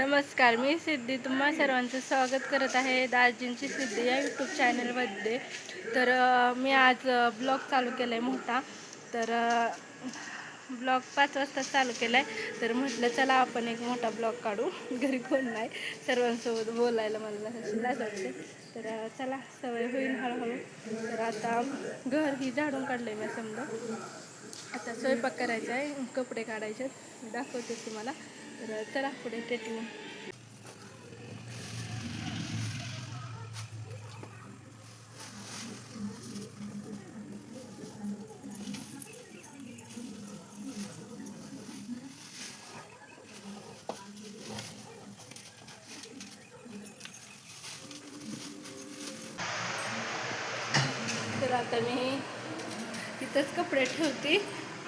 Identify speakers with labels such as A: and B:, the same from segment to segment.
A: नमस्कार मी सिद्धी. तुम्हा सर्वांचं स्वागत करत आहे दाजींची सिद्धी या यूट्यूब चॅनलमध्ये तर मी आज ब्लॉग चालू केला आहे मोठा. तर ब्लॉग पाच वाजता चालू केला आहे तर म्हटलं चला आपण एक मोठा ब्लॉग काढू. घरी कोण नाही. सर्वांसोबत बोलायला मला लाज वाटते. तर चला सवय होईल हळूहळू. तर आता घर ही झाडून काढलं आहे मी समजा. आता स्वयंपाक करायचा आहे. कपडे काढायचे आहेत. मी दाखवते तुम्हाला. तर चला पुढे टेटिंग तर आता मी तिथंच कपडे ठेवते.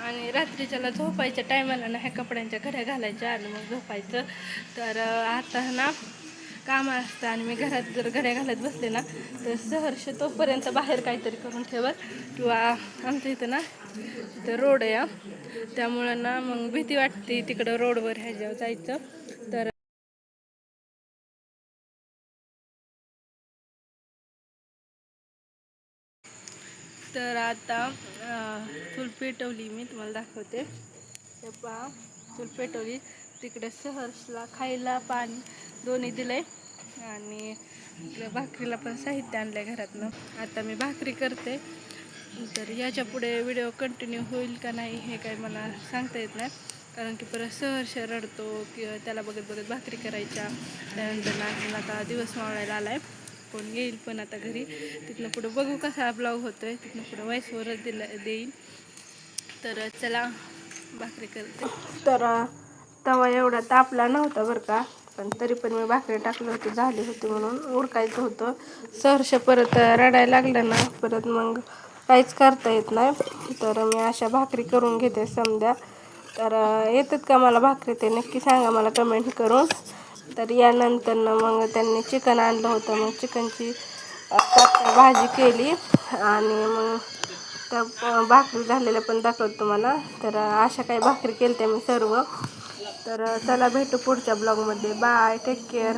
A: आणि रात्रीच्याला झोपायच्या टायमाला ना ह्या कपड्यांच्या घड्या घालायच्या आणि मग झोपायचं. तर आता ना काम असतं आणि मी घरात जर घड्या घालत बसले ना तर सहर्ष तोपर्यंत बाहेर काहीतरी करून ठेवत किंवा आमच्या इथं ना तर रोड आहे त्यामुळं ना मग भीती वाटते तिकडं रोडवर ह्याच्यावर जायचं. तर तर आता चूल पेटवली मी तुम्हाला दाखवते. हे पहा चूल पेटवली. तिकडे सहर्सला खायला पाणी दोन्ही दिलंय. आणि इकडे भाकरीला पण साहित्य आणलंय घरातनं. आता मी भाकरी करते. तर याच्यापुढे व्हिडिओ कंटिन्यू होईल का नाही हे काही मला सांगता येत नाही. कारण की परत सहर्ष रडतो किंवा त्याला बघत बघत भाकरी करायच्या. त्यानंतर ना आता दिवस मावळायला आहे कोण येईल पण आता घरी. तिथनं पुढं बघू कसा ब्लॉग आहे तिथनं पुढं वॉइसवरच दिला देईन. तर चला भाकरी करते. तर तवा एवढा तापला नव्हता बरं का. पण तरी पण मी भाकरी टाकली होती झाली होती म्हणून उडकायचं होतं. सहर्ष परत रडायला लागलं ना परत मग काहीच करता येत नाही. तर मी अशा भाकरी करून घेते समजा तर येतात का मला भाकरी ते नक्की सांगा मला कमेंट करून. तर यानंतर मग त्यांनी चिकन आणलं होतं. मग चिकनची भाजी केली आणि मग त्या भाकरी झालेल्या पण दाखवत तुम्हाला. तर अशा काही भाकरी केल्या मी सर्व. तर चला भेटू पुढच्या ब्लॉगमध्ये. बाय. Take care.